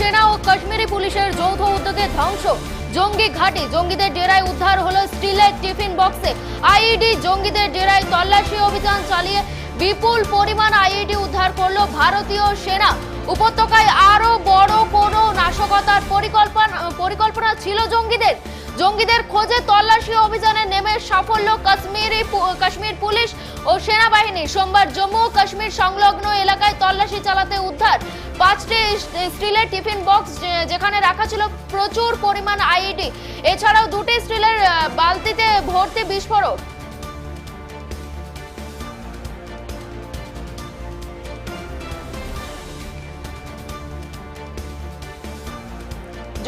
সেনা ও কাশ্মীরি পুলিশের যৌথ উদ্যোগে ধ্বংস। জঙ্গি ঘাঁটি, জঙ্গিদের ডেরায় উদ্ধার হলো স্টিলের টিফিন বক্সে। আইইডি জঙ্গিদের ডেরায় তল্লাশি অভিযান চালিয়ে বিপুল পরিমাণ আইইডি উদ্ধার করল ভারতীয় সেনা। উপত্যকায় আরও বড় কোনো নাশকতার পরিকল্পনা পরিকল্পনা ছিল জঙ্গিদের। জঙ্গিদের খোঁজে তল্লাশি অভিযানে নেমে সাফল্য কাশ্মীরি কাশ্মীর পুলিশ ও সেনাবাহিনী। সোমবার জম্মু ও কাশ্মীর সংলগ্ন এলাকায় তল্লাশি চালাতে উদ্ধার। পাঁচটি স্টিলের টিফিন বক্স যেখানে রাখা ছিল প্রচুর পরিমাণ আইইডি। এছাড়াও দুটি স্টিলের বালতিতে ভর্তি বিস্ফোরক।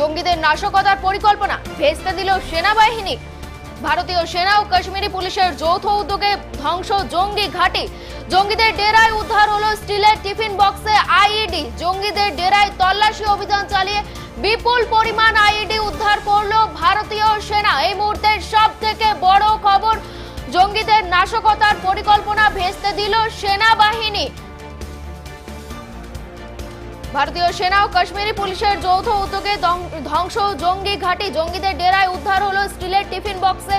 জঙ্গিদের নাশকতার পরিকল্পনা ভেস্তে দিল সেনাবাহিনী। ভারতীয় সেনা ও কাশ্মীরি পুলিশের যৌথ উদ্যোগে ধ্বংস জঙ্গি ঘাঁটি। জঙ্গিদের ডেরায় উদ্ধার হলো স্টিলের টিফিন বক্সে আইইডি। জঙ্গিদের ডেরায় তল্লাশি অভিযান চালিয়ে বিপুল পরিমাণ আইইডি উদ্ধার করল ভারতীয় সেনা। এই মুহূর্তের সব থেকে বড় খবর, জঙ্গিদের নাশকতার পরিকল্পনা ভেস্তে দিল সেনাবাহিনী। ভারতীয় সেনা ও কাশ্মীরি পুলিশের যৌথ উদ্যোগে ধ্বংস জঙ্গি ঘাঁটি। জঙ্গিদের ডেরায় উদ্ধার হলো স্টিলের টিফিন বক্সে।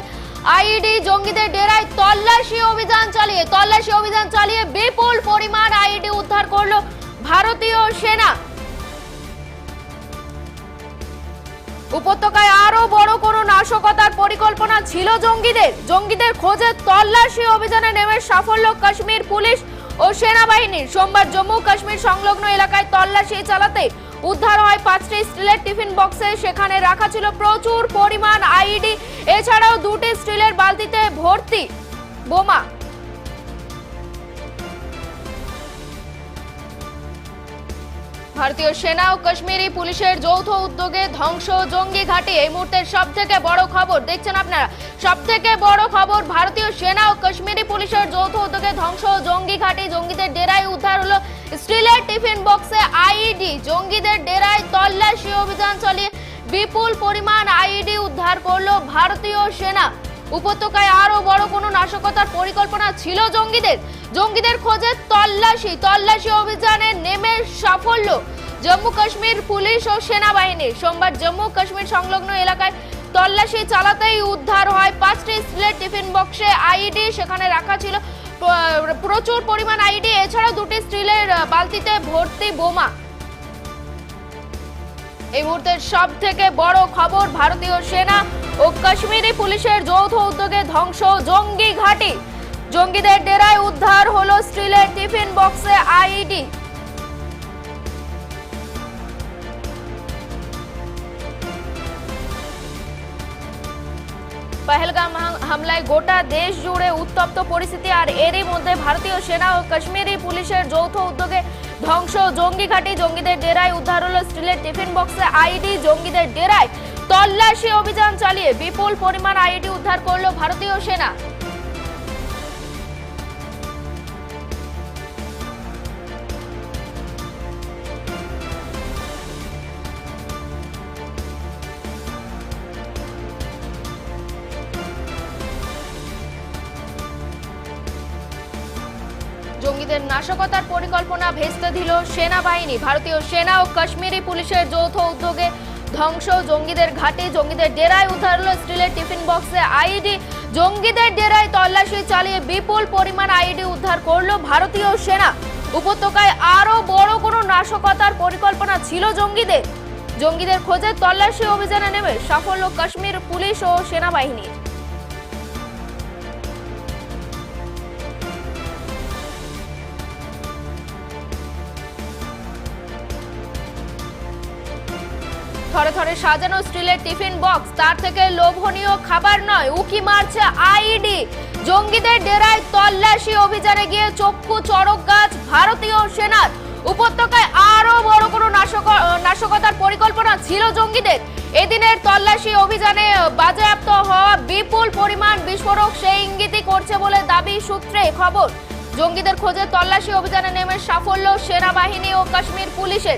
আইডি জঙ্গিদের ডেরায় তল্লাশি অভিযান চালিয়ে তল্লাশি অভিযান চালিয়ে বিপুল পরিমাণ আইডি উদ্ধার করল ভারতীয় সেনা। উপত্যকায় আরও বড় কোনো নাশকতার পরিকল্পনা ছিল জঙ্গিদের? জঙ্গিদের খোঁজে তল্লাশি অভিযানে নেমে সাফল্য কাশ্মীর পুলিশ ও সেনাবাহিনীর সোমবার জম্মু কাশ্মীর সংলগ্ন এলাকায় তল্লাশি চালাতে উদ্ধার হয় পাঁচটি স্টিলের টিফিন বক্সে। সেখানে রাখা ছিল প্রচুর পরিমাণ আইডি এছাড়াও দুটি স্টিলের বালতিতে ভর্তি বোমা। ভারতীয় সেনা ও কাশ্মীরি পুলিশের যৌথ উদ্যোগে ধ্বংস জঙ্গি ঘাঁটি এই মুহূর্তের সব থেকে বড় খবর। দেখছেন আপনারা? সব থেকে বড় খবর ভারতীয় সেনা ও কাশ্মীরি পুলিশের যৌথ উদ্যোগে ধ্বংস জঙ্গি ঘাঁটি। জঙ্গিদের ডেরায় উদ্ধার হলো স্টিলের টিফিন বক্সে আইইডি। জঙ্গিদের ডেরায় তল্লাশি অভিযান চালিয়ে বিপুল পরিমাণ আইইডি উদ্ধার করল ভারতীয় সেনা। উপত্যকায় আরও বড় কোনো নাশকতার পরিকল্পনা ছিল জঙ্গিদের? জঙ্গিদের খোঁজে তল্লাশি তল্লাশি অভিযানে নেমে সাফল্য। জম্মু কাশ্মীর পুলিশ ও সেনাবাহিনী। সোমবার জম্মু কাশ্মীর সংলগ্ন এলাকায় তল্লাশি চালাতেই উদ্ধার হয় পাঁচটি স্টিলের টিফিন বক্সে আইডি। সেখানে রাখা ছিল প্রচুর পরিমাণ আইডি। এছাড়াও দুটি স্টিলের বালতিতে ভর্তি বোমা। এই মুহূর্তের সব থেকে বড় খবর ভারতীয় সেনা ও কাশ্মীরি পুলিশের যৌথ উদ্যোগে ধ্বংস জঙ্গি ঘাঁটি। জঙ্গিদের ডেরায় উদ্ধার হলো স্টিলের টিফিন বক্সে আইডি পহেলগাম হামলায় গোটা দেশ জুড়ে উত্তপ্ত পরিস্থিতি আর এরই মধ্যে ভারতীয় সেনা ও কাশ্মীরি পুলিশের যৌথ উদ্যোগে ধ্বংস জঙ্গি ঘাঁটি। জঙ্গিদের ডেরায় উদ্ধার হলো স্টিলের টিফিন বক্সে আইডি জঙ্গিদের ডেরায় তল্লাশি অভিযান চালিয়ে বিপুল পরিমাণ আইডি উদ্ধার করল ভারতীয় সেনা। জঙ্গিদের নাশকতার পরিকল্পনা ভেস্তে দিল সেনাবাহিনী। ভারতীয় সেনা ও কাশ্মীরি পুলিশের যৌথ উদ্যোগে ধ্বংস। জঙ্গিদের ঘাটে, জঙ্গিদের ডেরায় উদ্ধারল স্টিলের টিফিন বক্সে আইডি জঙ্গিদের ডেরায় তল্লাশি চালিয়ে বিপুল পরিমাণ আইডি উদ্ধার করল ভারতীয় সেনা। উপত্যকায় আরও বড় কোনো নাশকতার পরিকল্পনা ছিল জঙ্গিদের। জঙ্গিদের খোঁজে তল্লাশি অভিযানে নেমে সাফল্য কাশ্মীর পুলিশ ও সেনাবাহিনীর। থরে থরে সাজানো স্টিলের টিফিন বক্স, তার থেকে লোভনীয় খাবার নয়, উকি মারছে আইডি জঙ্গিদের ডেরায় তল্লাশি অভিযানে গিয়ে চক্ষু চড়ক গাছ ভারতীয় সেনার। উপত্যকায় আরও বড় কোনো নাশক- নাশকতার পরিকল্পনা ছিল জঙ্গিদের। এদিনের তল্লাশি অভিযানে বাজেয়াপ্ত হওয়া বিপুল পরিমাণ বিস্ফোরক সেই ইঙ্গিতই করছে বলে দাবি সূত্রে খবর। জঙ্গিদের খোঁজে তল্লাশি অভিযানে নেমে সাফল্য সেনাবাহিনী ও কাশ্মীর পুলিশের।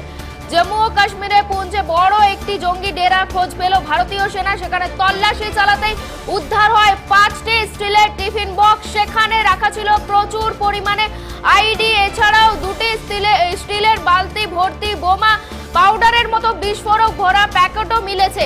জম্মু ও কাশ্মীরে পুঞ্জে বড় একটি জঙ্গি ডেরা খোঁজ পেল ভারতীয় সেনা। সেখানে তল্লাশি চালাতে উদ্ধার হয় পাঁচটি স্টিলের টিফিন বক্স। সেখানে রাখা ছিল প্রচুর পরিমাণে আইডি এছাড়াও দুটি স্টিলে, স্টিলের বালতি, ভর্তি বোমা, পাউডারের মতো বিস্ফোরক ভরা প্যাকেটও মিলেছে।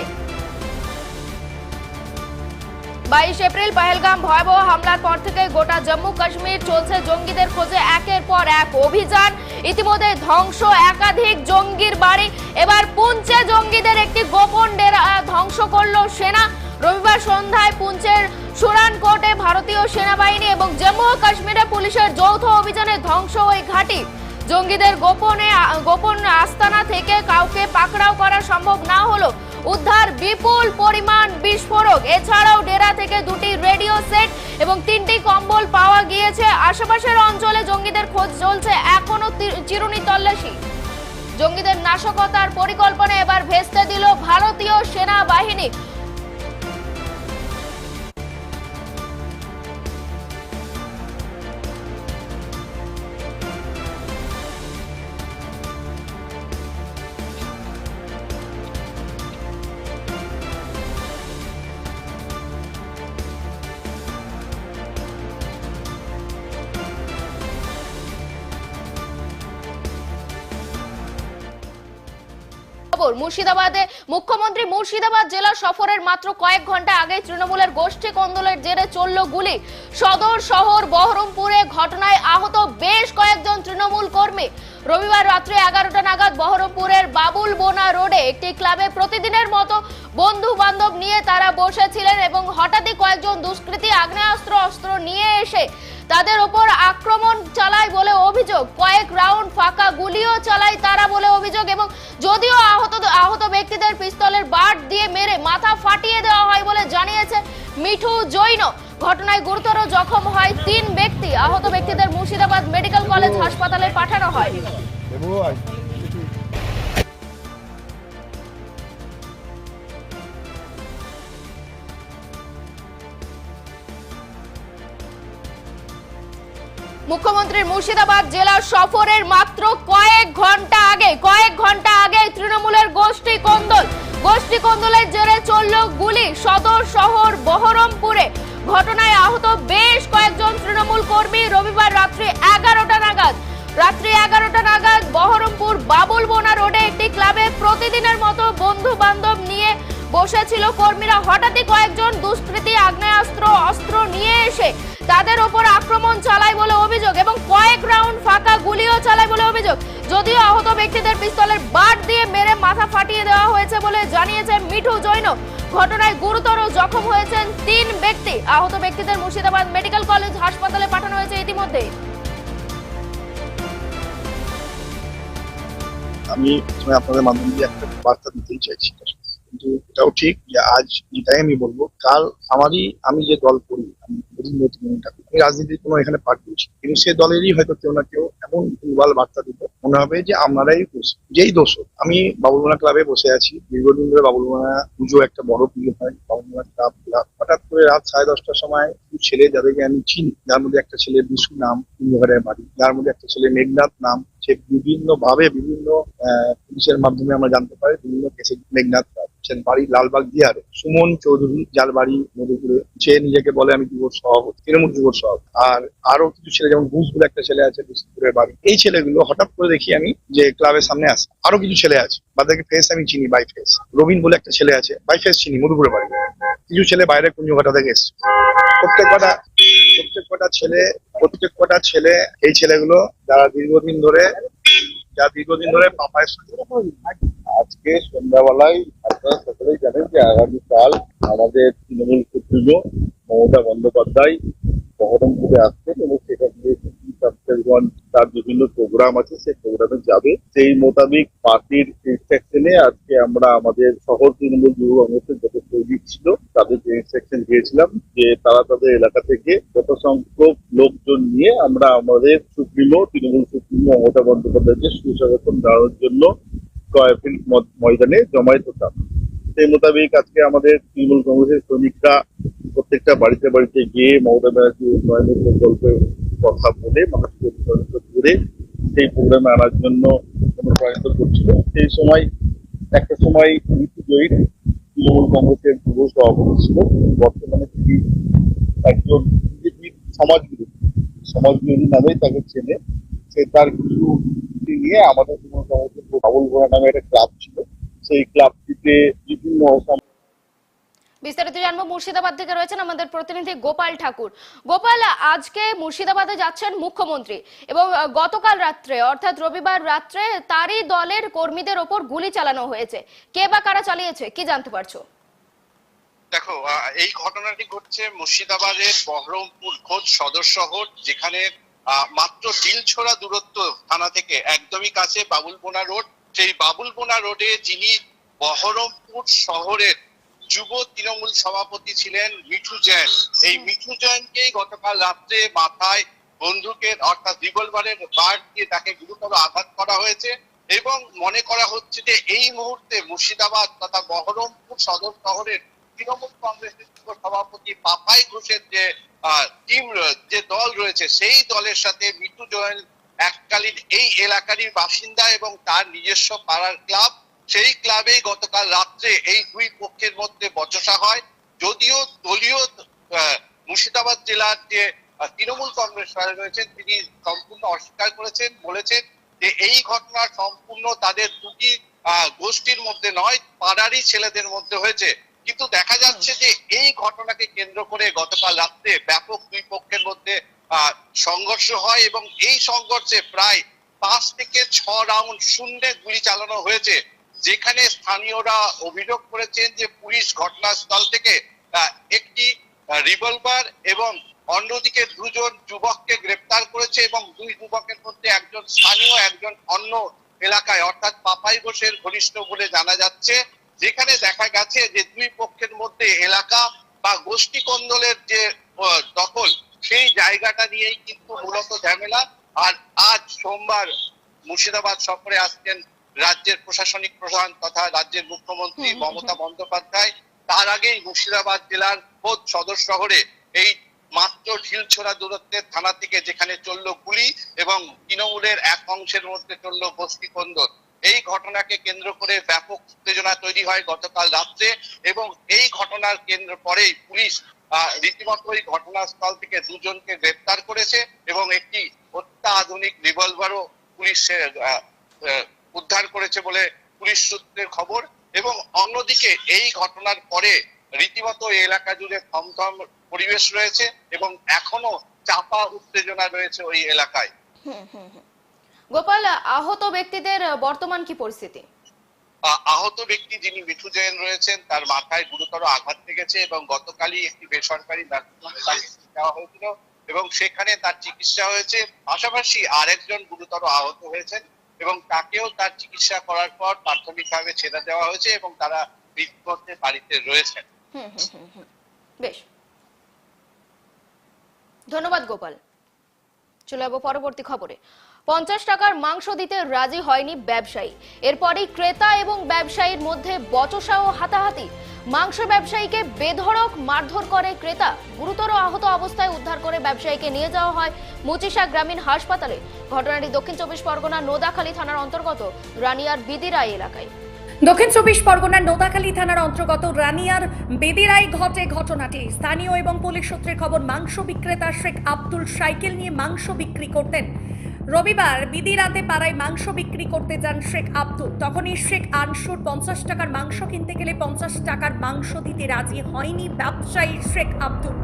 বাইশ এপ্রিল পহেলগাম ভয়াবহ হামলার পর থেকে গোটা জম্মু কাশ্মীর চলছে জঙ্গিদের খোঁজে একের পর এক অভিযান। ইতিমধ্যে ধ্বংস একাধিক জঙ্গির বাড়ি। এবার পুঞ্চে জঙ্গিদের একটি গোপন ডেরা ধ্বংস করল সেনা। রবিবার সন্ধ্যায় পুঞ্চের সুরানকোটে ভারতীয় সেনাবাহিনী এবং জম্মু ও কাশ্মীরে পুলিশের যৌথ অভিযানে ধ্বংস ওই ঘাঁটি। জঙ্গিদের গোপনে গোপন আস্তানা থেকে কাউকে পাকড়াও করা সম্ভব না হলো। উদ্ধার বিপুল পরিমাণ বিস্ফোরক। এছাড়াও ডেরা থেকে দুটি রেডিও সেট এবং তিনটি কম্বল পাওয়া গিয়েছে। আশেপাশের অঞ্চলে জঙ্গিদের খোঁজ চলছে। এখনও চিরুনি তল্লাশি। জঙ্গিদের নাশকতার পরিকল্পনা এবার ভেস্তে দিল ভারতীয় সেনাবাহিনী। খবর মুর্শিদাবাদে মুখ্যমন্ত্রী মুর্শিদাবাদ জেলা সফরের মাত্র কয়েক ঘণ্টা আগে তৃণমূলের গোষ্ঠী কন্দলের জেরে চলল গুলি। সদর শহর বহরমপুরে ঘটনায় আহত বেশ কয়েকজন তৃণমূল কর্মী। রবিবার রাত্রে এগারোটা নাগাদ বহরমপুরের বাবুল বোনা রোডে একটি ক্লাবে প্রতিদিনের মতো বন্ধু বান্ধব নিয়ে তারা বসেছিলেন এবং হঠাৎই কয়েকজন দুষ্কৃতী আগ্নেয়াস্ত্র অস্ত্র নিয়ে এসে তাদের ওপর আক্রমণ চালায় বলে অভিযোগ। কয়েক রাউন্ড ফাঁকা গুলিও চালায় তারা বলে অভিযোগ এবং যদিও আহত আহত ব্যক্তিদের পিস্তলের বাট দিয়ে মেরে মাথা ফাটিয়ে দেওয়া হয় বলে জানিয়েছে মিঠু জৈন। ঘটনায় গুরুতর জখম হয় তিন ব্যক্তি। আহত ব্যক্তিদের মুর্শিদাবাদ মেডিকেল কলেজ হাসপাতালে পাঠানো হয়। মুখ্যমন্ত্রীর মুর্শিদাবাদ জেলার সফরের মাত্র কয়েক ঘণ্টা আগে, কয়েক ঘণ্টা আগে তৃণমূলের গোষ্ঠী কন্দল। গোষ্ঠী কন্দলের জেরে চলল গুলি। সদর শহর বহরমপুরে ঘটনায় আহত বেশ কয়েকজন তৃণমূল কর্মী রবিবার রাত্রি এগারোটা নাগাদ। রাত্রি এগারোটা নাগাদ বহরমপুর বাবুল বোনা রোডে একটি ক্লাবে প্রতিদিনের মতো বন্ধু বান্ধব নিয়ে বসেছিল কর্মীরা। হঠাৎই কয়েকজন দুষ্কৃতী, আগ্নেয়াস্ত্র, অস্ত্র নিয়ে এসে তাদের ওপর আক্রমণ চালায় বলে অভিযোগ এবং কয়েক রাউন্ড ফাঁকা গুলিও চালায় বলে অভিযোগ। যদিও আহত ব্যক্তিদের পিস্তলের বাট দিয়ে মেরে মাথা ফাটিয়ে দেওয়া হয়েছে বলে জানিয়েছে মিঠু জৈন। ঘটনায় গুরুতর জখম হয়েছেন তিন ব্যক্তি। আহত ব্যক্তিদের মুর্শিদাবাদ মেডিকেল কলেজ হাসপাতালে পাঠানো হয়েছে ইতিমধ্যে আমি আপনাদের মাধ্যম একটা বার্তা দিতেই চাইছি। কিন্তু এটাও ঠিক যে আজ এটাই আমি বলব, কাল আমারই, আমি যে দল করি, আমি রাজনীতির কোনো এখানে পার্ট করছি কিন্তু সে দলেরই হয়তো কেউ না কেউ এমন ভুলভাল বার্তা দিত মনে হবে যে আপনারাই দোষ, যেই দোষ। আমি বাবুলমোনা ক্লাবে বসে আছি। দীর্ঘদিন ধরে বাবুলমোনা পুজো একটা বড় পুজো হয়। বাবুলমোনা ক্লাব ক্লাব হঠাৎ করে রাত সাড়ে দশটার সময় ছেলে যাদেরকে আমি চিনি, যার মধ্যে একটা ছেলে বিশু নাম কুম্ভঘরের বাড়ি, যার মধ্যে একটা ছেলে মেঘনাথ নাম, সে বিভিন্ন ভাবে বিভিন্ন পুলিশের মাধ্যমে আমরা জানতে পারি, বিভিন্ন কেসে মেঘনাথ পাচ্ছেন বাড়ি লালবাগ বিহারে, সুমন চৌধুরী, যার বাড়ি মধুপুরে। সে নিজেকে বলে, আমি যুব সভাপতি, তৃণমূল যুব সভাপতি আর আরও কিছু ছেলে, যেমন ঘুষ বলে একটা ছেলে আছে বিষ্ণুপুরের বাড়ি, এই ছেলেগুলো হঠাৎ করে দেখি আমি যে ক্লাবের সামনে আসে আরও কিছু ছেলে আছে বাদেরকে ফেস আমি চিনি বাই ফেস রবিন বলে একটা ছেলে আছে বাই ফেস চিনি, মধুপুরের বাড়ি। কিছু ছেলে বাইরে কুঞ্জঘাটা থেকে এসছে। প্রত্যেক কটা প্রত্যেক কটা ছেলে প্রত্যেক কটা ছেলে, এই ছেলেগুলো যারা দীর্ঘদিন ধরে, যারা দীর্ঘদিন ধরে পাপায়ের সাথে আজকে সন্ধ্যাবেলায় আপনারা সকলেই জানেন যে আগামীকাল আমাদের তৃণমূল সুপ্রিমো মমতা বন্দ্যোপাধ্যায় বহরমপুরে আসছেন এবং সেখান থেকে তার বিভিন্ন প্রোগ্রাম আছে, সেই প্রোগ্রামে যাবে। সেই মোতাবেক পার্টির ইনস্ট্রাকশনে আজকে আমরা আমাদের শহর তৃণমূল যুব কংগ্রেসের যত সৈনিক ছিল, তাদের ইনস্ট্রাকশন দিয়েছিলাম যে তারা তাদের এলাকা থেকে যত সংখ্যক লোকজন নিয়ে আমরা আমাদের সুপ্রিমো, তৃণমূল সুপ্রিমো মমতা বন্দ্যোপাধ্যায়কে সুস্বাগতম জানানোর জন্য ময়দানে জমায়েত হতাম। সেই মোতাবেক আজকে আমাদের তৃণমূল কংগ্রেসের সৈনিকরা প্রত্যেকটা বাড়িতে বাড়িতে গিয়ে মমতা ব্যানার্জি উন্নয়নের প্রকল্পের কথা বলে, মানুষকে করে সেই প্রোগ্রামে আনার জন্য অনুপ্রাণিত করছিল। সেই সময়, একটা সময় ঋতু জয়ীর তৃণমূল কংগ্রেসের যুব সভাপতি ছিল। বর্তমানে তিনি একজন বিজেপির সমাজ বিরোধী সমাজ নামেই তাকে চেনে। সে তার কিছু নিয়ে আমাদের বাবুল ঘোড়া নামে একটা ক্লাব ছিল সেই ক্লাবটিতে বিভিন্ন বিস্তারিত জানব মুর্শিদাবাদ থেকে রয়েছেন আমাদের প্রতিনিধি গোপাল ঠাকুর। গোপাল আজকে মুর্শিদাবাদে যাচ্ছেন মুখ্যমন্ত্রী এবং গতকাল রাত্রে অর্থাৎ রবিবার রাত্রে তারই দলের কর্মীদের ওপর গুলি চালানো হয়েছে। কে বা কারা চালিয়েছে কি জানতে পারছ? দেখো এই ঘটনাটি ঘটছে মুর্শিদাবাদের বহরমপুর খোদ সদর শহর যেখানে মাত্র ডিলছড়া দূরত্ব থানা থেকে একদমই কাছে বাবুলবোনা রোড। সেই বাবুলবোনা রোডে যিনি বহরমপুর শহরের যুব তৃণমূল সভাপতি ছিলেন মিঠু জৈন। এই মিঠু জৈনকেই গতকাল রাত্রে মাথায় বন্দুকের অর্থাৎ রিভলভারের বার দিয়ে তাকে গুরুতর আঘাত করা হয়েছে এবং মনে করা হচ্ছে যে এই মুহূর্তে মুর্শিদাবাদ তথা বহরমপুর সদর শহরের তৃণমূল কংগ্রেসের সভাপতি পাপাই ঘোষের যে টিম যে দল রয়েছে, সেই দলের সাথে মিঠু জয়েন এককালীন এই এলাকারই বাসিন্দা এবং তার নিজস্ব পাড়ার ক্লাব। সেই ক্লাবেই গতকাল রাত্রে এই দুই পক্ষের মধ্যে বচসা হয়। যদিও দলীয় মুর্শিদাবাদ জেলার যে তৃণমূল কংগ্রেস রয়েছেন, তিনি সম্পূর্ণ অস্বীকার করেছেন, বলেছেন যে এই ঘটনা সম্পূর্ণ তাদের দুটি গোষ্ঠীর মধ্যে নয়, পাড়ারই ছেলেদের মধ্যে হয়েছে। কিন্তু দেখা যাচ্ছে যে এই ঘটনাকে কেন্দ্র করে গতকাল রাত্রে ব্যাপক দুই পক্ষের মধ্যে সংঘর্ষ হয় এবং এই সংঘর্ষে প্রায় পাঁচ থেকে ছ রাউন্ড শূন্যে গুলি চালানো হয়েছে, যেখানে স্থানীয়রা অভিযোগ করেছেন যে পুলিশ ঘটনাস্থল থেকে একটি রিভলভার এবং অন্যদিকে দুজন যুবককে গ্রেপ্তার করেছে এবং দুই যুবকের মধ্যে একজন স্থানীয়, একজন অন্য এলাকায়, অর্থাৎ পাপাই ঘোষের ঘনিষ্ঠ বলে জানা যাচ্ছে। যেখানে দেখা গেছে যে দুই পক্ষের মধ্যে এলাকা বা গোষ্ঠী কন্দলের যে দখল সেই জায়গাটা নিয়েই কিন্তু মূলত ঝামেলা আর আজ সোমবার মুর্শিদাবাদ সফরে আসছেন রাজ্যের প্রশাসনিক প্রধান তথা রাজ্যের মুখ্যমন্ত্রী। মমতা বন্দ্যোপাধ্যায় তার আগেই মুর্শিদাবাদ জেলার খোদ সদর শহরে এই মাত্র ঢিলছোড়া দূরত্বের থানা থেকে যেখানে চলল গুলি এবং তৃণমূলের এক অংশের মধ্যে চলল বস্তি কন্দল এই ঘটনাকে কেন্দ্র করে ব্যাপক উত্তেজনা তৈরি হয় গতকাল রাত্রে এবং এই ঘটনার কেন্দ্র পরেই পুলিশ রীতিমতো এই ঘটনাস্থল থেকে দুজনকে গ্রেপ্তার করেছে এবং একটি অত্যাধুনিক রিভলভারও পুলিশ উদ্ধার করেছে বলে পুলিশ সূত্রের খবর এবং অন্যদিকে এই ঘটনার পরে রীতিমতো এলাকা জুড়ে থমথম পরিবেশ রয়েছে এবং এখনও চাপা উত্তেজনা রয়েছে ওই এলাকায়। গোপাল আহত ব্যক্তিদের বর্তমান কি পরিস্থিতি? আহত ব্যক্তি যিনি মিঠু জৈন রয়েছেন তার মাথায় গুরুতর আঘাত লেগেছে এবং গতকালই একটি বেসরকারি দেওয়া হয়েছিল এবং সেখানে তার চিকিৎসা হয়েছে। পাশাপাশি আরেকজন গুরুতর আহত হয়েছেন এবং তাকেও তার চিকিৎসা করার পর প্রাথমিকভাবে ছেড়ে দেওয়া হয়েছে এবং তারা ইতিমধ্যে বাড়িতে রয়েছেন। বেশ। ধন্যবাদ গোপাল। চলে যাব পরবর্তী খবরে। পঞ্চাশ টাকার মাংস দিতে রাজি হয়নি ব্যবসায়ী। এরপরই ক্রেতা এবং ব্যবসায়ীর মধ্যে বচসা ও হাতাহাতি। মাংস ব্যবসায়ীকে বেধড়ক মারধর করে ক্রেতা। গুরুতর আহত অবস্থায় উদ্ধার করে ব্যবসায়ীকে নিয়ে যাওয়া হয় মুচিশা গ্রামীণ হাসপাতালে। ঘটনাটি দক্ষিণ চব্বিশ পরগনা নোদাখালী থানার অন্তর্গত রানিয়ার বিদিরাই এলাকায়। দক্ষিণ চব্বিশ পরগনার নোদাখালী থানার অন্তর্গত রানিয়ার বেদিরাই ঘটে ঘটনাটি। স্থানীয় এবং পুলিশ সূত্রে খবর, মাংস বিক্রেতা শেখ আব্দুল সাইকেল নিয়ে মাংস বিক্রি করতেন। রবিবার বিদিরাতে পাড়ায় মাংস বিক্রি করতে যান শেখ আব্দুল। তখনই শেখ আনসুর পঞ্চাশ টাকার মাংস কিনতে গেলে পঞ্চাশ টাকার মাংস দিতে রাজি হয়নি ব্যবসায়ী শেখ আব্দুল।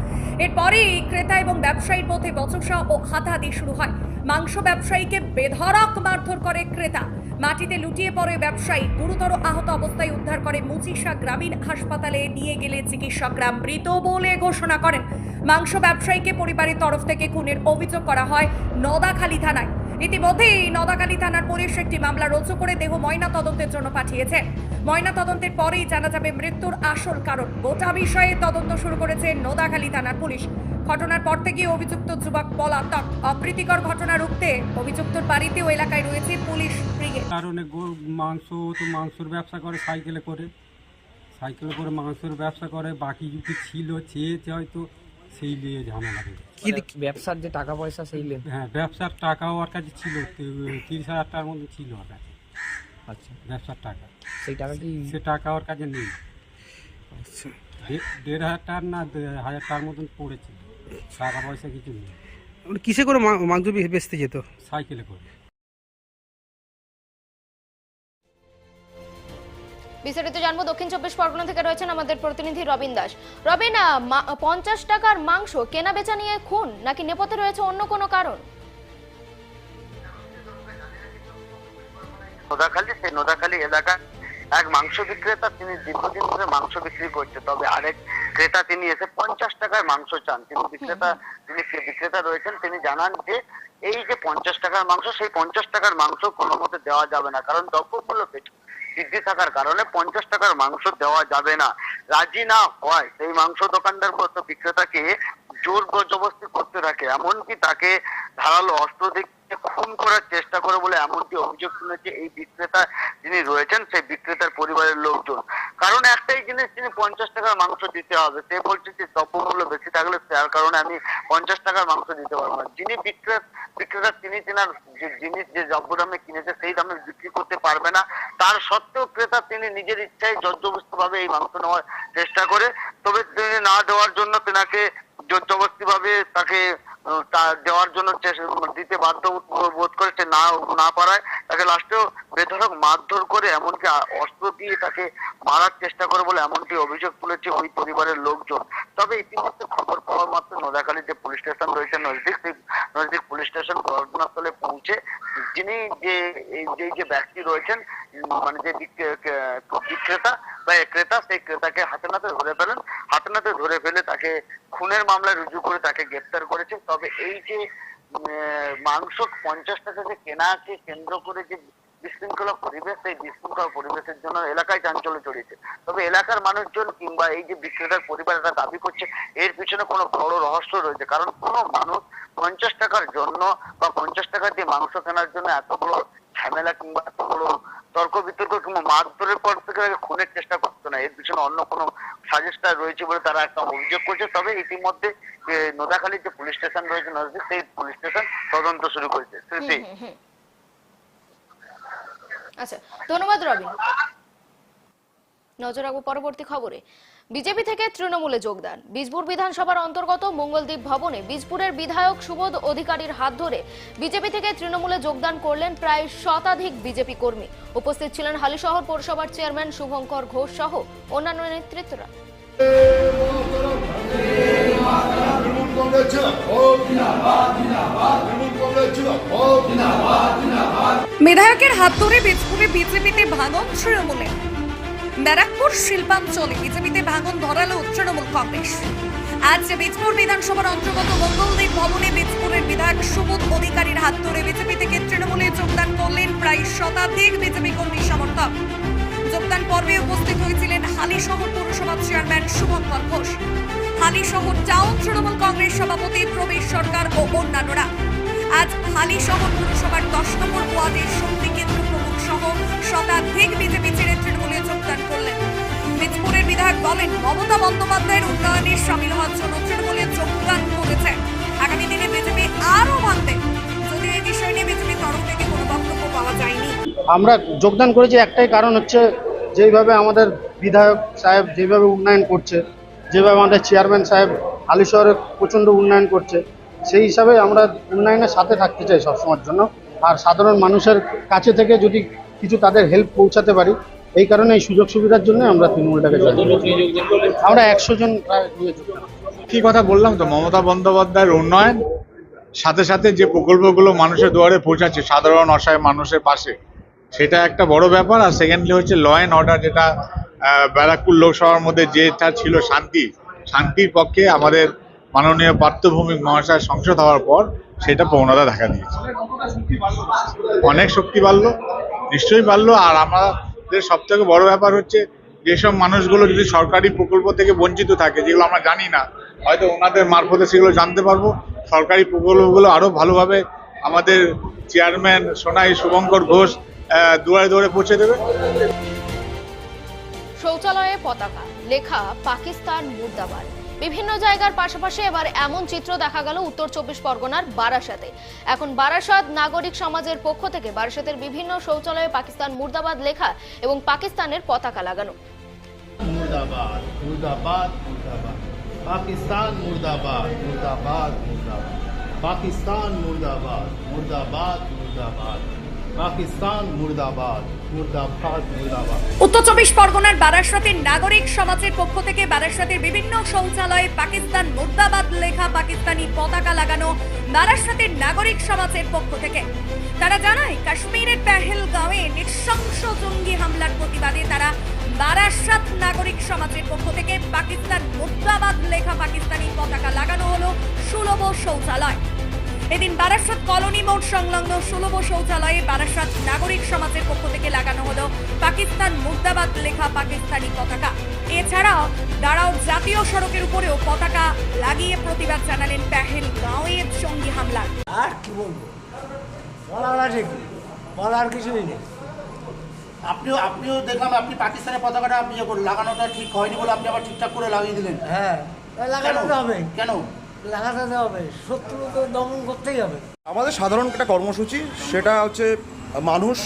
এরপরেই ক্রেতা এবং ব্যবসায়ীর মধ্যে বচসা ও হাতাহাতি শুরু হয়। মাংস ব্যবসায়ীকে বেধরক মারধর করে ক্রেতা। মাটিতে লুটিয়ে পড়ে ব্যবসায়ী। গুরুতর আহত অবস্থায় উদ্ধার করে মুচিশা গ্রামীণ হাসপাতালে নিয়ে গেলে চিকিৎসকরা মৃত বলে ঘোষণা করেন। মাংস ব্যবসায়ীকে পরিবারের তরফ থেকে খুনের অভিযোগ করা হয় নদাখালী থানায়। ইতিমধ্যেই নদাখালী থানার পুলিশ একটি মামলা রুজু করে দেহ ময়না তদন্তের জন্য পাঠিয়েছে। ময়না তদন্তের পরেই জানা যাবে মৃত্যুর আসল কারণ। গোটা বিষয়ে তদন্ত শুরু করেছে নদাখালী থানার পুলিশ। ঘটনার পর থেকে অভিযুক্ত যুবক পলাতক। অপ্রীতিকর ঘটনা রুখতে অভিযুক্তর বাড়িতে ও এলাকায় রয়েছে পুলিশ ব্রিগেড কারণে মাংস তো মাংসর ব্যবসা করে সাইকেলে করে। সাইকেলে করে মাংসের ব্যবসা করে বাকি যদি ছিল চেয়েছে হয়তো সেই নিয়ে ঝামেলা হয়েছে কি ব্যবসার যে টাকা পয়সা সেই লেন হ্যাঁ ব্যবসার টাকাও ওর কাছে ছিল তিরিশ হাজার টাকার মতো ছিল ওর কাছে। আচ্ছা। ব্যবসার টাকা। সেই টাকা কি সে টাকা ওর কাছে নেই। আচ্ছা। দে- দেড় হাজার টাকার না হাজার টাকার মতন পড়েছিল। টাকা পয়সা কিছু নেই। মানে কিসে করে মাংস বেচতে যেত? সাইকেলে করে। বিস্তারিত জানব দক্ষিণ চব্বিশ পরগনা থেকে রয়েছেন আমাদের প্রতিনিধি রবিন দাস। রবিন মা- পঞ্চাশ টাকার মাংস কেনা বেচা নিয়ে খুন নাকি নেপথ্যে রয়েছে অন্য কোনো কারণ? নোদাখালী সেই নোদাখালী এলাকা এক মাংস বিক্রেতা তিনি দীর্ঘদিন ধরে মাংস বিক্রি করছে। তবে আরেক ক্রেতা তিনি এসে পঞ্চাশ টাকার মাংস চান। তিনি বিক্রেতা তিনি বিক্রেতা রয়েছেন তিনি জানান যে এই যে পঞ্চাশ টাকার মাংস সেই পঞ্চাশ টাকার মাংস কোনো মতে দেওয়া যাবে না। কারণ দ্রব্যমূল্য বৃদ্ধি থাকার কারণে পঞ্চাশ টাকার মাংস দেওয়া যাবে না। রাজি না হয় সেই মাংস দোকানদার বিক্রেতাকে জোর জবরদস্তি করতে থাকে, এমনকি তাকে ধারালো অস্ত্র দিয়ে খুন করার চেষ্টা করে বলে এমনটি অভিযোগ শুনেছে এই বিক্রেতা যিনি রয়েছেন, সেই বিক্রেতার পরিবারের লোকজন। কারণ একটাই জিনিস তিনি পঞ্চাশ টাকার মাংস দিতে হবে, সে বলছে যে দ্রব্যমূল্য বেশি থাকলে তার কারণে আমি পঞ্চাশ টাকার মাংস দিতে পারব না। যিনি বিক্রেতা বিক্রেতা তিনি তেনার যে জিনিস, যে দ্রব্য দামে কিনেছে, সেই দামে বিক্রি করতে পারবে না। তার সত্ত্বেও ক্রেতা তিনি নিজের ইচ্ছায় জর্জবস্ত ভাবে এই মাংস নেওয়ার চেষ্টা করে, তবে তিনি না দেওয়ার জন্য তেনাকে জোরজবস্তি ভাবে তাকে তা দেওয়ার জন্য দিতে বাধ্য বোধ করে সে না না পারায়। তাকে লাস্টেও বেধড়ক মারধর করে এমনকি অস্ত্র দিয়ে তাকে মারার চেষ্টা করে বলে এমনটি অভিযোগ তুলেছে ওই পরিবারের লোকজন। তবে ইতিমধ্যে খবর পাওয়া মাত্র নোদাখালী যে পুলিশ স্টেশন রয়েছে নজদিক নজদিক পুলিশ স্টেশন ঘটনাস্থলে পৌঁছে যিনি যে যে যে ব্যক্তি রয়েছেন মানে যে বিক্রে- বিক্রেতা বা ক্রেতা, সেই ক্রেতাকে হাতে নাতে ধরে ফেলেন। হাতে নাতে ধরে ফেলে তাকে খুনের মামলায় রুজু করে তাকে গ্রেপ্তার করেছে। তবে এই যে মাংস পঞ্চাশ টাকা যে কেনাকে কেন্দ্র করে যে বিশৃঙ্খলা পরিবেশ, সেই বিশৃঙ্খলা পরিবেশের জন্য এলাকায় চাঞ্চল্য চড়িয়েছে তবে এলাকার মানুষজন কিংবা এই যে বিক্রেতার পরিবার এটা দাবি করছে, এর পিছনে কোনো বড় রহস্য রয়েছে। কারণ কোনো মানুষ পঞ্চাশ টাকার জন্য বা পঞ্চাশ টাকা দিয়ে মাংস কেনার জন্য এত বড় ঝামেলা কিংবা এত বড় তর্ক বিতর্ক কিংবা মারধরের পর থেকে খুনের চেষ্টা করতো না। এর পিছনে অন্য কোনো সাজেস্টার রয়েছে বলে তারা একটা অভিযোগ করছে। তবে ইতিমধ্যে যে নোদাখালীর যে পুলিশ স্টেশন রয়েছে নজদিক সেই পুলিশ স্টেশন তদন্ত শুরু করেছে। আচ্ছা ধন্যবাদ রবিন নজর রাখব পরবর্তী খবরে। বিজেপি থেকে তৃণমূলে যোগদান। বীজপুর বিধানসভার অন্তর্গত মঙ্গলদ্বীপ ভবনে বীজপুরের বিধায়ক সুবোধ অধিকারীর হাত ধরে বিজেপি থেকে তৃণমূলে যোগদান করলেন প্রায় শতাধিক বিজেপি কর্মী। উপস্থিত ছিলেন হালিশহর পৌরসভার চেয়ারম্যান শুভঙ্কর ঘোষ সহ অন্যান্য নেতৃত্বরা। বিধায়কের হাত ধরে বীজপুরে বিজেপিতে ভাঙন তৃণমূলে। ব্যারাকপুর শিল্পাঞ্চলে বিজেপিতে ভাঙন ধরালো তৃণমূল কংগ্রেস। আজ বীজপুর বিধানসভার অন্তর্গত মঙ্গলদ্বীপ ভবনে বীজপুরের বিধায়ক সুবোধ অধিকারীর হাত ধরে বিজেপি থেকে তৃণমূলে যোগদান করলেন প্রায় শতাধিক বিজেপি কর্মী সমর্থক। যোগদান পর্বে উপস্থিত হয়েছিলেন হালিশহর পৌরসভার চেয়ারম্যান শুভঙ্কর ঘোষ। হালিশহর টাউন তৃণমূল কংগ্রেস সভাপতি প্রবেশ সরকার ও অন্যান্যরা। আজ হালিশহর পৌরসভার দশ নম্বর ওয়ার্ডের শক্তি কেন্দ্র প্রমুখ সহ শতাধিক বিজেপি ছেড়ে তৃণমূলে যোগদান করলেন। বীজপুরের বিধায়ক বলেন, মমতা বন্দ্যোপাধ্যায়ের উন্নয়নে সামিল হওয়ার জন্য তৃণমূলে যোগদান করেছে। আগামী দিনে বিজেপি আরও বাড়বে। যদি এই বিষয় নিয়ে বিজেপির তরফ থেকে কোনো বক্তব্য পাওয়া যায়নি। আমরা যোগদান করেছি, একটাই কারণ হচ্ছে যেইভাবে আমাদের বিধায়ক সাহেব যেভাবে উন্নয়ন করছে, যেভাবে আমাদের চেয়ারম্যান সাহেব আলী শহরে প্রচণ্ড উন্নয়ন করছে, সেই হিসাবে আমরা উন্নয়নের সাথে থাকতে চাই সবসময়ের জন্য। আর সাধারণ মানুষের কাছে থেকে যদি কিছু তাদের হেল্প পৌঁছাতে পারি এই কারণে এই সুযোগ সুবিধার জন্য আমরা তৃণমূলটাকে আমরা একশো জন। কি কথা বললাম তো? মমতা বন্দ্যোপাধ্যায়ের উন্নয়ন সাথে সাথে যে প্রকল্পগুলো মানুষের দুয়ারে পৌঁছাচ্ছে সাধারণ অসহায় মানুষের পাশে সেটা একটা বড় ব্যাপার। আর সেকেন্ডলি হচ্ছে ল অ্যান্ড অর্ডার যেটা ব্যারাকপুর লোকসভার মধ্যে যেটা ছিল শান্তি শান্তির পক্ষে আমাদের মাননীয় পার্থভূমিক মহাশয় সংসদ হওয়ার পর সেটা প্রবণতা দেখা দিয়েছে। অনেক শক্তি বাড়লো নিশ্চয়ই বাড়লো। আর আমাদের সব থেকে বড় ব্যাপার হচ্ছে যেসব মানুষগুলো যদি সরকারি প্রকল্প থেকে বঞ্চিত থাকে, যেগুলো আমরা জানি না, হয়তো ওনাদের মারফতে সেগুলো জানতে পারব। সরকারি প্রকল্পগুলো আরও ভালোভাবে আমাদের চেয়ারম্যান সোনাই শুভঙ্কর ঘোষ দুয়ারে দুয়ারে পৌঁছে দেবে। শৌচালয়ে পতাকা, লেখা পাকিস্তান মুর্দাবাদ। বিভিন্ন জায়গার পাশাপাশি এবার এমন চিত্র দেখা গেল উত্তর চব্বিশ পরগনার বারাসাতে। এখন বারাসাত নাগরিক সমাজের পক্ষ থেকে বারাসাতের বিভিন্ন শৌচালয়ে পাকিস্তান মুর্দাবাদ লেখা এবং পাকিস্তানের পতাকা লাগানো। মুর্দাবাদ মুর্দাবাদ মুর্দাবাদ। পাকিস্তান মুর্দাবাদ মুর্দাবাদ মুর্দাবাদ। মুর্দাবাদ মুর্দাবাদ। পাকিস্তান মুর্দাবাদ উত্তর চব্বিশ পরগনার বারাসতের নাগরিক সমাজের পক্ষ থেকে বারাসতের বিভিন্ন শৌচালয়ে পাকিস্তান মুর্দাবাদ লেখা পাকিস্তানি পতাকা লাগানো বারাসতের নাগরিক সমাজের পক্ষ থেকে। তারা জানায়, কাশ্মীরের পেহেলগাঁওয়ে নৃশংস জঙ্গি হামলার প্রতিবাদে তারা বারাসাত নাগরিক সমাজের পক্ষ থেকে পাকিস্তান মুর্দাবাদ লেখা পাকিস্তানি পতাকা লাগানো হলো সুলভ শৌচালয়। এদিন বারাসাত কলোনি মোড় সংলগ্ন সুলভ শৌচালয়ে বারাসাত নাগরিক সমাজের পক্ষ থেকে লাগানো হলো পাকিস্তান মুর্দাবাদ লেখা পাকিস্তানি পতাকা। এছাড়াও দাঁড়াও জাতীয় সড়কের উপরেও পতাকা লাগিয়ে প্রতিবাদ জানালেন প্যাহেল গাঁওয়ের জঙ্গি হামলা আর কি বলব? বলার কিছুই নেই। আপনিও আপনিও দেখলাম আপনি পাকিস্তানের পতাকাটা আপনি লাগানোটা ঠিক হয়নি বলে আপনি আবার ঠিকঠাক করে লাগিয়ে দিলেন। হ্যাঁ। লাগানো হবে। কেন? লাগাতে হবে শত্রু তো দমন করতেই হবে। আমাদের সাধারণ একটা কর্মসূচি সেটা হচ্ছে মানুষ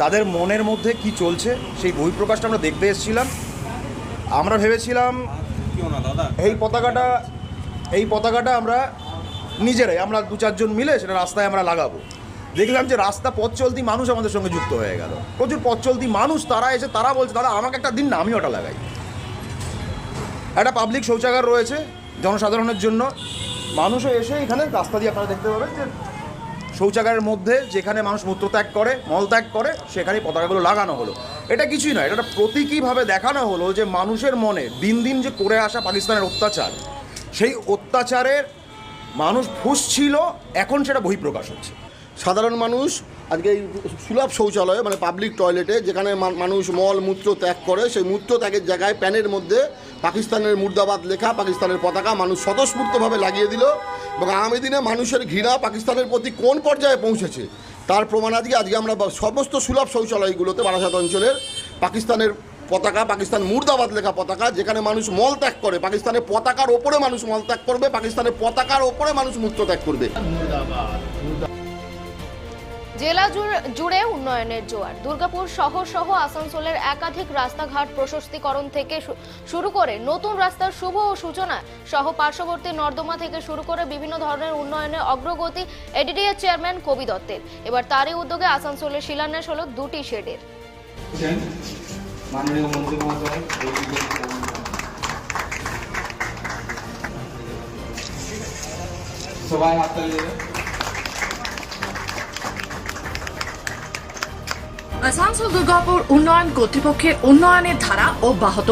তাদের মনের মধ্যে কি চলছে সেই বহিঃপ্রকাশটা আমরা দেখতে এসেছিলাম। আমরা ভেবেছিলাম এই পতাকাটা এই পতাকাটা আমরা নিজেরাই আমরা দু চারজন মিলে সেটা রাস্তায় আমরা লাগাবো। দেখলাম যে রাস্তা পথ চলতি মানুষ আমাদের সঙ্গে যুক্ত হয়ে গেল। প্রচুর পথ চলতি মানুষ তারা এসে তারা বলছে দাদা আমাকে একটা দিন না আমি ওটা লাগাই। একটা পাবলিক শৌচাগার রয়েছে জনসাধারণের জন্য মানুষও এসে এখানে রাস্তা দিয়ে আপনারা দেখতে পাবেন যে শৌচাগারের মধ্যে যেখানে মানুষ মূত্রত্যাগ করে, মলত্যাগ করে সেখানে পতাকাগুলো লাগানো হলো। এটা কিছুই নয়, এটা প্রতীকীভাবে দেখানো হলো যে মানুষের মনে দিন দিন যে করে আসা পাকিস্তানের অত্যাচার, সেই অত্যাচারের মানুষ ফুসছিল, এখন সেটা বহিঃপ্রকাশ হচ্ছে। সাধারণ মানুষ আজকে এই সুলভ শৌচালয়ে মানে পাবলিক টয়লেটে যেখানে মানুষ মল, মূত্র ত্যাগ করে, সেই মূত্র ত্যাগের জায়গায় প্যানের মধ্যে পাকিস্তানের মুর্দাবাদ লেখা, পাকিস্তানের পতাকা মানুষ স্বতঃস্ফূর্তভাবে লাগিয়ে দিল এবং আগামী দিনে মানুষের ঘৃণা পাকিস্তানের প্রতি কোন পর্যায়ে পৌঁছেছে, তার প্রমাণ আজকে আজকে আমরা সমস্ত সুলভ শৌচালয়গুলোতে বারাসাত অঞ্চলের পাকিস্তানের পতাকা, পাকিস্তান মুর্দাবাদ লেখা পতাকা, যেখানে মানুষ মল ত্যাগ করে, পাকিস্তানের পতাকার ওপরে মানুষ মল ত্যাগ করবে, পাকিস্তানের পতাকার ওপরে মানুষ মূত্র ত্যাগ করবে। জেলা জুড়ে- উন্নয়নের জোয়ার। দুর্গাপুর শহর সহ আসানসোলের একাধিক রাস্তাঘাট প্রশস্তিকরণ থেকে শুরু করে নতুন রাস্তার শুভ ও সূচনা সহ পার্শ্ববর্তী নর্দমা থেকে শুরু করে বিভিন্ন ধরনের উন্নয়নের অগ্রগতি এডিডিএ চেয়ারম্যান কবি দত্তের। এবার তারই উদ্যোগে আসানসোলের শিলান্যাস হলো দুটি শেডের। আসানসোল দুর্গাপুর উন্নয়ন কর্তৃপক্ষের উন্নয়নের ধারা অব্যাহত।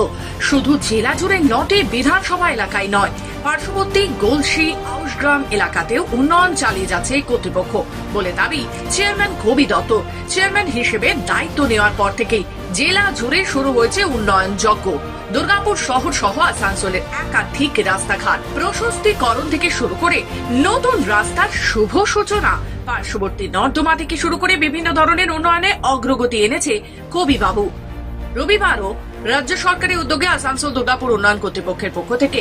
শুধু জেলা জুড়ে নটি বিধানসভা এলাকায় নয়, পার্শ্ববর্তী গোলসি আউসগ্রাম এলাকাতেও উন্নয়ন চালিয়ে যাচ্ছে কর্তৃপক্ষ বলে দাবি চেয়ারম্যান কবি দত্ত। চেয়ারম্যান হিসেবে দায়িত্ব নেওয়ার পর থেকেই জেলা জুড়ে শুরু হয়েছে উন্নয়ন যজ্ঞ। দুর্গাপুর শহর সহ আসানসোলের একাধিক রাস্তাঘাট প্রশস্তিকরণ থেকে শুরু করে নতুন রাস্তার শুভ সূচনা পার্শ্ববর্তী নর্দমা থেকে শুরু করে বিভিন্ন ধরনের উন্নয়নে অগ্রগতি এনেছে কবিবাবু। রবিবারও রাজ্য সরকারের উদ্যোগে আসানসোল দুর্গাপুর উন্নয়ন কর্তৃপক্ষের পক্ষ থেকে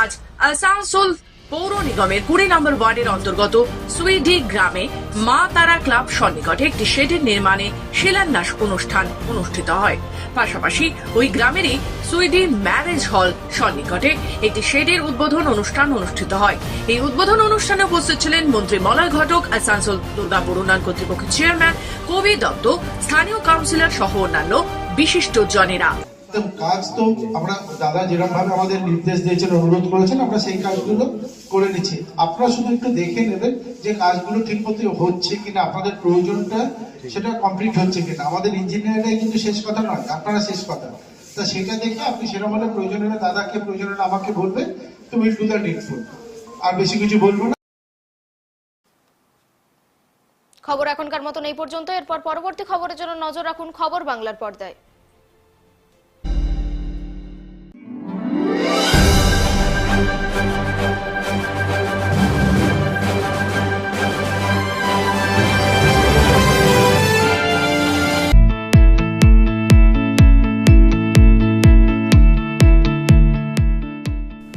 আজ আসানসোল পৌর নিগমের কুড়ি নম্বর ওয়ার্ডের অন্তর্গত সুইডি গ্রামে মা তারা ক্লাব সন্নিকটে একটি শেডের নির্মাণে শিলান্যাস অনুষ্ঠান অনুষ্ঠিত হয়। পাশাপাশি ওই গ্রামেরই সুইডি ম্যারেজ হল সন্নিকটে একটি শেডের উদ্বোধন অনুষ্ঠান অনুষ্ঠিত হয়। এই উদ্বোধন অনুষ্ঠানে উপস্থিত ছিলেন মন্ত্রী মলয় ঘটক, আসানসোল দুর্গাপুর উন্নয়ন কর্তৃপক্ষের চেয়ারম্যান, কবি দত্ত, স্থানীয় কাউন্সিলর সহ অন্যান্য বিশিষ্ট জনেরা। কাজ তো আমরা দাদা যেরকম ভাবে আমাদের নির্দেশ দিয়েছেন, অনুরোধ করেছেন, আমরা সেই কাজগুলো করে নিচ্ছে। আপনারা শুধু একটু দেখে নেবেন যে কাজগুলো ঠিক মতো হচ্ছে কিনা, আপনাদের প্রয়োজনটা সেটা কমপ্লিট হচ্ছে কিনা। আমাদের ইঞ্জিনিয়াররাই কিন্তু শেষ কথা নয়, আপনারা শেষ কথা। তা সেটা দেখে আপনি সেরকম হলে প্রয়োজন হলে দাদাকে, প্রয়োজন হলে আমাকে বলবেন তো তুমি ডু দ্য নিডফুল আর বেশি কিছু বলব না। খবর এখনকার মতন এই পর্যন্ত। এরপর পরবর্তী খবরের জন্য নজর রাখুন খবর বাংলার পর্দায়।